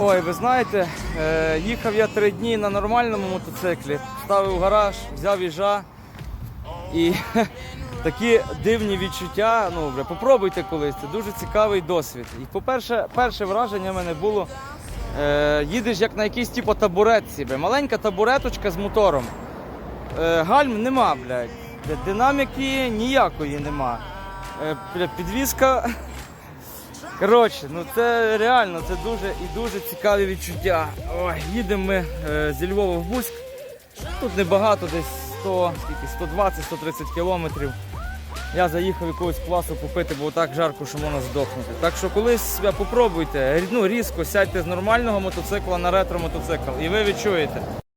Ой, ви знаєте, е, їхав я три дні на нормальному мотоциклі, ставив гараж, взяв їжа. І такі дивні відчуття. Ну, попробуйте колись, це дуже цікавий досвід. І, по-перше, перше враження в мене було. Е, їдеш як на якійсь типу табуретці, бля. маленька табуреточка з мотором. Е, гальм нема, блядь. Динаміки ніякої нема. Е, підвізка. Коротше, ну це реально це дуже і дуже цікаві відчуття. Ой, їдемо ми е, зі Львова в Бузьк. Тут небагато, десь 100, скільки, 120-130 кілометрів. Я заїхав якогось класу попити, бо так жарко, що можна здохнути. Так що колись себе попробуйте, ну, різко сядьте з нормального мотоцикла на ретро-мотоцикл і ви відчуєте.